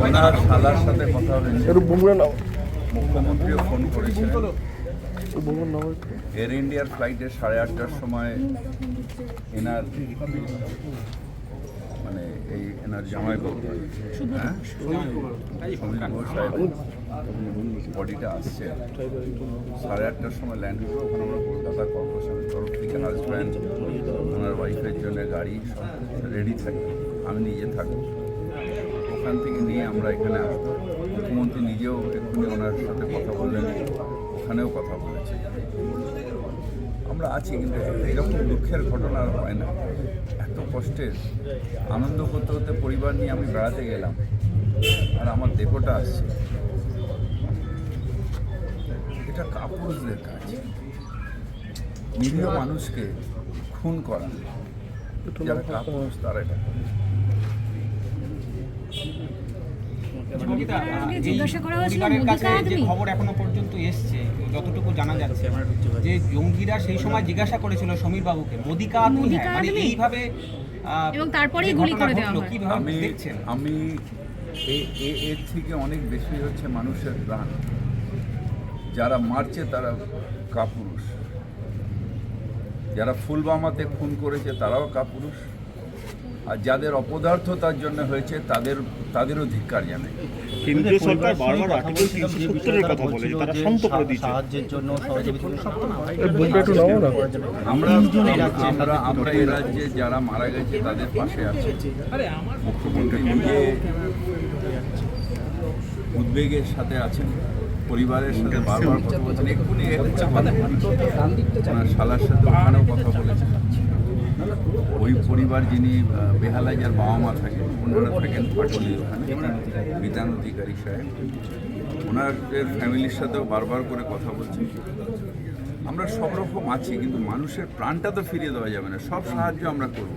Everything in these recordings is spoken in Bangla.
ওনার শালার সাথে কথা হয়েছে একটু বুমরা নাও মুখ্যমন্ত্রীও ফোন একটু। এয়ার ইন্ডিয়ার ফ্লাইটে সাড়ে আটটার সময় এনার মানে এই এনার জামাই বাবু হ্যাঁ বডিটা আসছে। সাড়ে আটটার সময় ল্যান্ড করব, ওখানে আমরা কলকাতা কর্পোরেশনের তরফ থেকে হাজব্যান্ড ওনার ওয়াইফের জন্য গাড়ি রেডি থাকি। আমি নিজে থাকব। ওখান থেকে নিয়ে আমরা এখানে আসব। মুখ্যমন্ত্রী নিজেও এক্ষুনি ওনার সাথে কথা বললেন। ওখানেও কথা বলেছে। আমরা আছি, কিন্তু এরকম দুঃখের ঘটনা আর হয় না। এত কষ্টের আনন্দ করতে করতে পরিবার নিয়ে আমি বেড়াতে গেলাম। আর আমার দেহটা আসছে। এটা কাপুরুষদের কাজ। নিরীহ মানুষকে খুন করা। যারা কাপুরুষ তারা এটা? খবর এখনও পর্যন্ত এসছে যতটুকু জানা যাচ্ছে যে জঙ্গিরা সেই সময় জিজ্ঞাসা করেছিল সমীর বাবুকে মোদি কা আদমি মোদি হ্যাঁ মানে এইভাবে এবং তারপরেই গুলি করে দেওয়া হয়। আমি আমি এর থেকে অনেক বেশি হচ্ছে মানুষের প্রাণ। যারা মারছে তারা কাপুরুষ। যারা ফুলবামাতে খুন করেছে তারাও কাপুরুষ। আর যাদের অপদার্থতার জন্য হয়েছে তাদের তাদেরও ধিক্কার জানে কেন্দ্রীয় সরকার বারবার আর্টিকেল কথা বলে তারা শান্ত করে দিচ্ছে। সাহায্যের জন্য এই আমরা আমরা আমরা এ রাজ্যে যারা মারা গেছে তাদের পাশে আছে। মুখ্যমন্ত্রী নিজে উদ্বেগের সাথে আছেন। পরিবারের সাথে বারবার কথা বলছেন এক্ষুনি ওনার শালার সাথে ওখানেও কথা বলেছেন ওই পরিবার যিনি বেহালায় যার বাবা মা থাকেন ওনারা থাকেন পাটলি ওখানে বিধান অধিকারী সাহেব। ওনাদের ফ্যামিলির সাথেও বারবার করে কথা বলছেন আমরা সব রকম আছি কিন্তু মানুষের প্রাণটা তো ফিরিয়ে দেওয়া যাবে না। সব সাহায্য আমরা করব।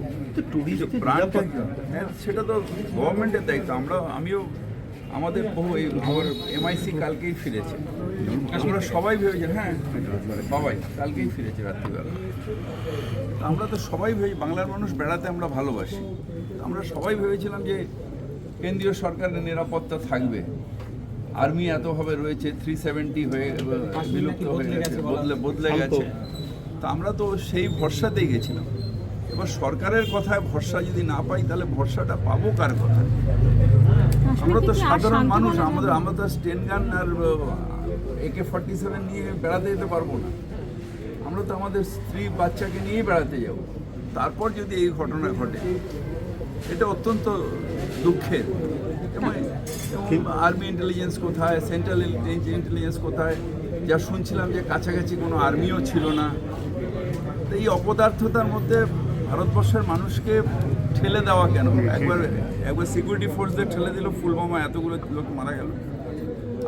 কিন্তু প্রাণটা হ্যাঁ সেটা তো গভর্নমেন্টের দায়িত্ব। আমরা আমিও আমাদের বহু এই আমার এমআইসি কালকেই ফিরেছে। আমরা সবাই ভেবেছি হ্যাঁ সবাই কালকেই ফিরেছে রাত্রিবেলা। আমরা তো সবাই ভেবে বাংলার মানুষ বেড়াতে আমরা ভালোবাসি। আমরা সবাই ভেবেছিলাম যে কেন্দ্রীয় সরকারের নিরাপত্তা থাকবে। আর্মি এতভাবে রয়েছে থ্রি সেভেন্টি হয়ে বিলুপ্ত হয়ে গেছে বদলে বদলে গেছে। তা আমরা তো সেই ভরসাতেই গেছিলাম। এবার সরকারের কথায় ভরসা যদি না পাই তাহলে ভরসাটা পাবো কার কথায়? আমরা তো সাধারণ মানুষ আমাদের আমরা তো স্টেন গান আর একে ফর্টি সেভেন নিয়ে বেড়াতে যেতে পারব না। আমরা তো আমাদের স্ত্রী বাচ্চাকে নিয়েই বেড়াতে যাব। তারপর যদি এই ঘটনা ঘটে এটা অত্যন্ত দুঃখের। এবং আর্মি ইন্টেলিজেন্স কোথায় সেন্ট্রাল ইন্টেলিজেন্স কোথায়? যা শুনছিলাম যে কাছাকাছি কোনো আর্মিও ছিল না। তো এই অপদার্থতার মধ্যে ভারতবর্ষের মানুষকে ঠেলে দেওয়া কেন? একবার একবার সিকিউরিটি ফোর্সদের ঠেলে দিল ফুলবামা এতগুলো লোক মারা গেল।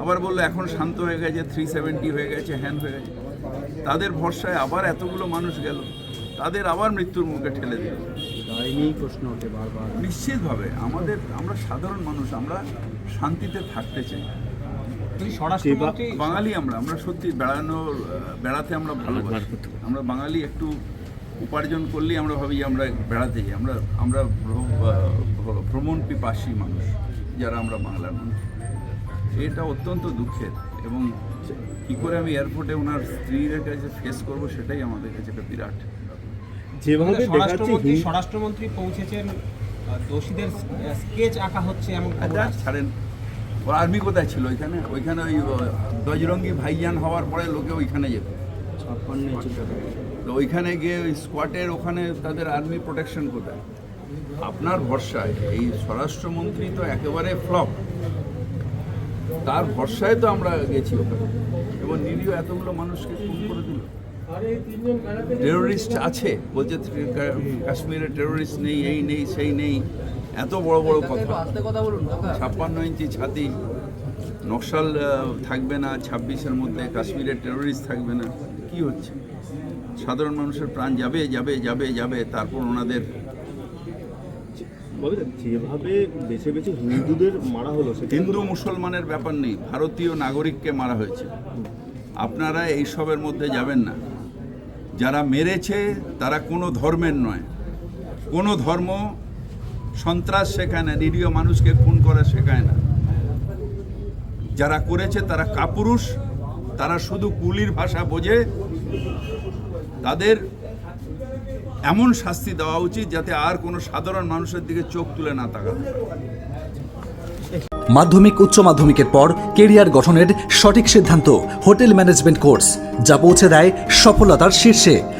আবার বলল এখন শান্ত হয়ে গেছে থ্রি সেভেন্টি হয়ে গেছে হ্যান হয়ে গেছে। তাদের ভরসায় আবার এতগুলো মানুষ গেল তাদের আবার মৃত্যুর মুখে ঠেলে দিল। প্রশ্ন ওঠে বারবার। নিশ্চিতভাবে আমাদের আমরা সাধারণ মানুষ আমরা শান্তিতে থাকতে চাই। বাঙালি আমরা আমরা সত্যি বেড়ানো বেড়াতে আমরা ভালোবাসি। আমরা বাঙালি একটু উপার্জন করলেই আমরা ভাবি আমরা বেড়াতে যাই। আমরা আমরা ভ্র- ভ্র- ভ্রমণ পিপাসী মানুষ যারা আমরা বাংলার মানুষ। এটা অত্যন্ত দুঃখের এবং কী করে আমি এয়ারপোর্টে ওনার স্ত্রীর কাছে ফেস করব সেটাই আমাদের কাছে একটা বিরাট যেভাবে স্বরাষ্ট্রমন্ত্রী স্বরাষ্ট্রমন্ত্রী পৌঁছেছেন দোষীদের স্কেচ আঁকা হচ্ছে এমন আচ্ছা ছাড়েন। ও আর্মি কোথায় ছিল ওইখানে? ওইখানে ওই আহ, বজরঙ্গি ভাইজান হওয়ার পরে লোকে ওইখানে যেত। তো ওইখানে গিয়ে ওই স্কোয়াটের ওখানে তাদের আর্মি প্রোটেকশন কোথায়? আপনার ভরসায় এই স্বরাষ্ট্রমন্ত্রী তো একেবারে ফ্লপ। তার ভরসায় তো আমরা গেছি ওখানে। এবং নিরীহ এতগুলো মানুষকে খুন করে দিল। টেরোরিস্ট আছে বলছে কাশ্মীরে টেরোরিস্ট নেই এই নেই সেই নেই। এত বড় বড় কথা। ছাপ্পান্ন ইঞ্চি ছাতি নকশাল থাকবে না ছাব্বিশের মধ্যে কাশ্মীরে টেরোরিস্ট থাকবে না। কি হচ্ছে? সাধারণ মানুষের প্রাণ যাবে যাবে যাবে যাবে তারপর ওনাদের যেভাবে বেছে বেছে হিন্দুদের মারা হলো হিন্দু মুসলমানের ব্যাপার নেই ভারতীয় নাগরিককে মারা হয়েছে। আপনারা এইসবের মধ্যে যাবেন না। যারা মেরেছে তারা কোনো ধর্মের নয়। কোনো ধর্ম সন্ত্রাস শেখায় না নিরীহ মানুষকে খুন করা শেখায় না। যারা করেছে তারা কাপুরুষ তারা শুধু কুলির ভাষা বোঝে। তাদের এমন শাস্তি দেওয়া উচিত যাতে আর কোনো সাধারণ মানুষের দিকে চোখ তুলে না তাকাতে। মাধ্যমিক, উচ্চ মাধ্যমিকের পর কেরিয়ার গঠনের সঠিক সিদ্ধান্ত হোটেল ম্যানেজমেন্ট কোর্স, যা পৌঁছে দেয় সফলতার শীর্ষে।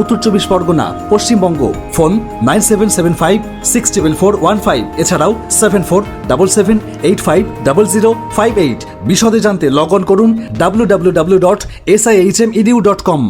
উত্তর চব্বিশ Parganas, Paschimbanga. Phone nine seven seven five six seven four one five. এছাড়াও seven four double seven eight five double zero five eight. বিশদে জানতে লগ অন করুন W W W dot S I H M edu dot com